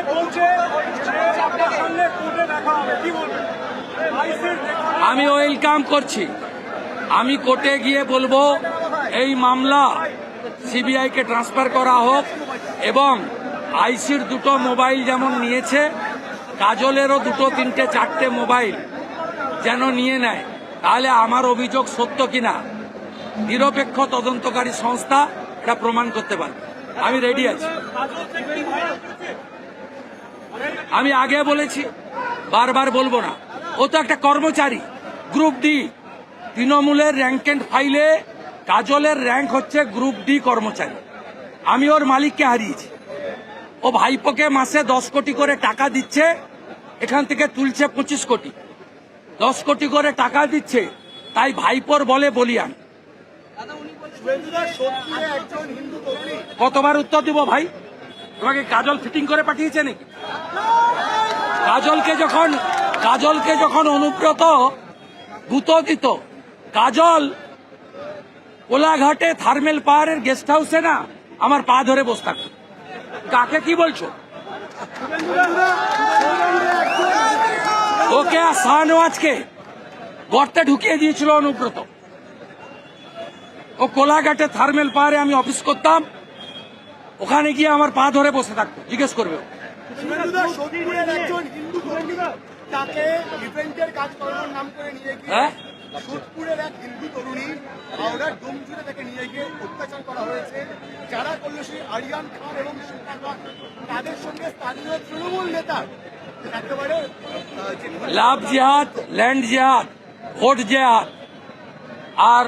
অভিষেক বলছে যে আপনার সঙ্গে কোর্টে দেখা হবে। কি বলবেন? আমি ওয়েলকাম করছি। আমি কোর্টে গিয়ে বলব এই মামলা সিবিআইকে ট্রান্সফার করা হোক এবং আইসির দুটো মোবাইল যেমন নিয়েছে কাজলেরও দুটো তিনটে চারটে মোবাইল যেন নিয়ে নেয় তাহলে আমার অভিযোগ সত্য কিনা? নিরপেক্ষ তদন্তকারী সংস্থা এটা প্রমাণ করতে পারে আমি রেডি আছি কাজল থেকে কি ভাইরাল করছে আমি আগে বলেছি বারবার বলব না। ও তো একটা কর্মচারী গ্রুপ ডি। তৃণমূলের র্যাঙ্ক এন্ড ফাইলে কাজলের র্যাঙ্ক হচ্ছে গ্রুপ ডি কর্মচারী। আমি ওর মালিককে হারিয়েছি। ও ভাইপোকে মাসে দশ কোটি করে টাকা দিচ্ছে এখান থেকে তুলছে পঁচিশ কোটি। দশ কোটি করে টাকা দিচ্ছে তাই ভাইপোর বলে বলি আমি। শুভেন্দুদা সত্যি একজন হিন্দু তরুণী কতবার উত্তর দিব ভাই? তোমাকে কাজল ফিটিং করে পাঠিয়েছে নাকি? কাজলকে যখন কাজলকে যখন অনুব্রত গুঁতো দিত, কাজল কোলাঘাটে থার্মেল পাহাড়ের গেস্ট হাউসে না আমার পা ধরে বসে থাকতো। কাকে কি বলছো? ওকে আর শাহনওয়াজকে গর্তে ঢুকিয়ে দিয়েছিল অনুব্রত। ও কোলাঘাটে থার্মেল পাহাড়ে আমি অফিস করতাম। ওখানে গিয়ে আমার পা ধরে বসে থাকতো জিজ্ঞেস করবে ও। শুভেন্দুদা সোদপুরের একজন হিন্দু তরুণী তাকে ইভেন্টের কাজ করানোর নাম করে নিয়ে গিয়ে সোদপুরের এক হিন্দু তরুণী হাওড়ার ডোমজুড়ে তাকে নিয়ে গিয়ে অত্যাচার করা হয়েছে। যারা করল সেই আরিয়ান খান এবং তাদের সঙ্গে স্থানীয় তৃণমূল নেতা একেবারে লাভ জেহাদ ল্যান্ড জেহাদ ভোট জেহাদ আর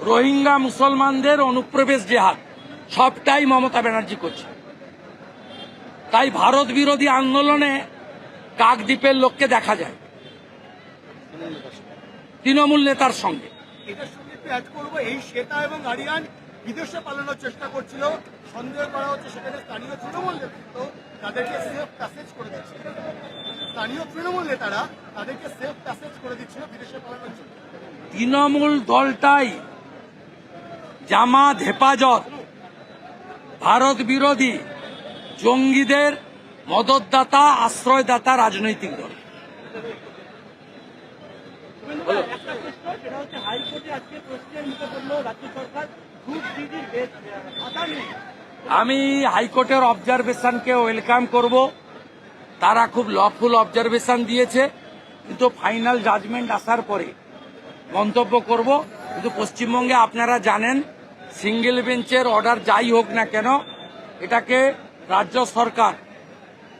রোহিঙ্গা মুসলমানদের অনুপ্রবেশ জেহাদ। সবটাই মমতা ব্যানার্জি করছে। তাই ভারত বিরোধী আন্দোলনে কাকদ্বীপের লোককে দেখা যায়। তৃণমূল নেতার সঙ্গে। এই শ্বেতা এবং আরিয়ান বিদেশে পালানোর চেষ্টা করছিল সন্দেহ করা হচ্ছে সেখানে স্থানীয় তৃণমূল নেতৃত্ব তাদেরকে সেফ প্যাসেজ করে স্থানীয় তৃণমূল নেতারা তাদেরকে সেফ প্যাসেজ করে দিচ্ছিল বিদেশে পালানোর জন্য। তৃণমূল দলটাই জামাত হেফাজত ভারত বিরোধী জঙ্গিদের মদতদাতা, আশ্রয়দাতা রাজনৈতিক দল। আমি হাইকোর্টের অবজারভেশনকে ওয়েলকাম করব। তারা খুব লফুল অবজারভেশন দিয়েছে, কিন্তু ফাইনাল জাজমেন্ট আসার পরে মন্তব্য করব। কিন্তু পশ্চিমবঙ্গে আপনারা জানেন সিঙ্গেল বেঞ্চের অর্ডার যাই হোক না কেন, এটাকে রাজ্য সরকার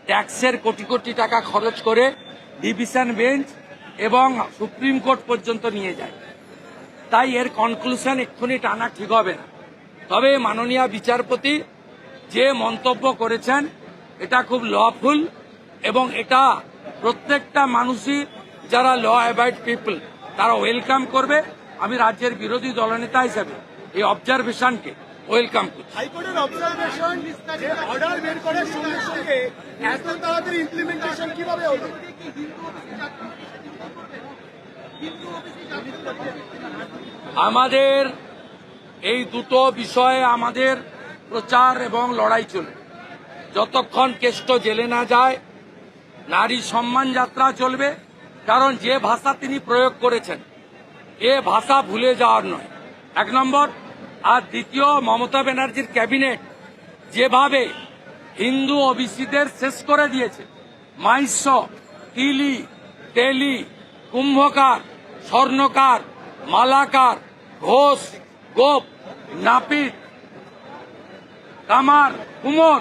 ট্যাক্সের কোটি কোটি টাকা খরচ করে ডিভিশন বেঞ্চ এবং সুপ্রিম কোর্ট পর্যন্ত নিয়ে যায়। তাই এর কনক্লুশন এক্ষুনি টানা ঠিক হবে না। তবে মাননীয় বিচারপতি যে মন্তব্য করেছেন, এটা খুব লফুল এবং এটা প্রত্যেকটা মানুষই, যারা ল অ্যাবাইড পিপল তারা ওয়েলকাম করবে। আমি রাজ্যের বিরোধী দলনেতা হিসেবে এই অবজারভেশনকে ওয়েলকাম করছি। হাইকোর্টের অবজারভেশন অর্ডার বের করার সঙ্গে সঙ্গে এত তাড়াতাড়ি ইমপ্লিমেন্টেশন কীভাবে হলো? আমাদের এই দুটো বিষয়ে আমাদের প্রচার এবং লড়াই চলবে যতক্ষণ কেষ্ট জেলে না যায় নারী সম্মান যাত্রা চলবে কারণ যে ভাষা তিনি প্রয়োগ করেছেন এ ভাষা ভুলে যাওয়ার নয়। এক নম্বর, আর দ্বিতীয়, মমতা ব্যানার্জির ক্যাবিনেট যেভাবে হিন্দু ওবিসিদের শেষ করে দিয়েছে মাইস্য তিলি, তেলি, কুম্ভকার, স্বর্ণকার, মালাকার, ঘোষ, গোপ, নাপিত কামার কুমোর,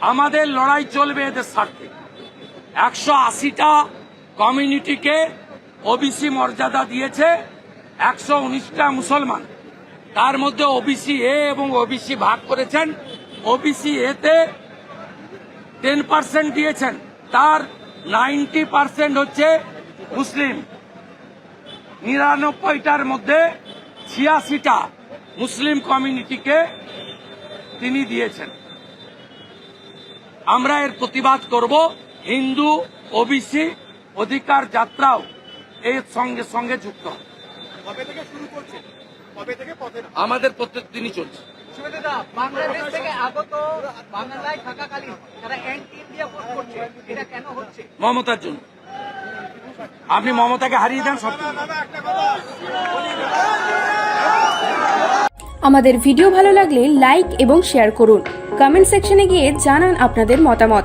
আমাদের লড়াই চলবে এদের স্বার্থে। একশো আশিটা কমিউনিটিকে ওবিসি মর্যাদা দিয়েছে একশো উনিশটা মুসলমান। তার মধ্যে ওবিসি এ এবং ওবিসি ভাগ করেছেন। ওবিসি এতে টেন পার্সেন্ট দিয়েছেন। তার নাইনটি পার্সেন্ট হচ্ছে মুসলিম। নিরানব্বইটার মধ্যে ছিয়াশিটা মুসলিম কমিউনিটিকে তিনি দিয়েছেন। আমরা এর প্রতিবাদ করব। হিন্দু ওবিসি অধিকার যাত্রাও এর সঙ্গে সঙ্গে যুক্ত হবে। কবে থেকে শুরু করছে? কবে থেকে পথে আমাদের প্রত্যেক দিনই চলছে। বাংলাদেশ থেকে আগত বাংলায় থাকাকালীন তারা অ্যান্টি ইন্ডিয়া করছে। এটা কেন হচ্ছে? মমতার জন্য। আপনি মমতাকে হারিয়ে দেন সব আমাদের ভিডিও ভালো লাগলে লাইক এবং শেয়ার করুন। কমেন্ট সেকশনে গিয়ে জানান আপনাদের মতামত।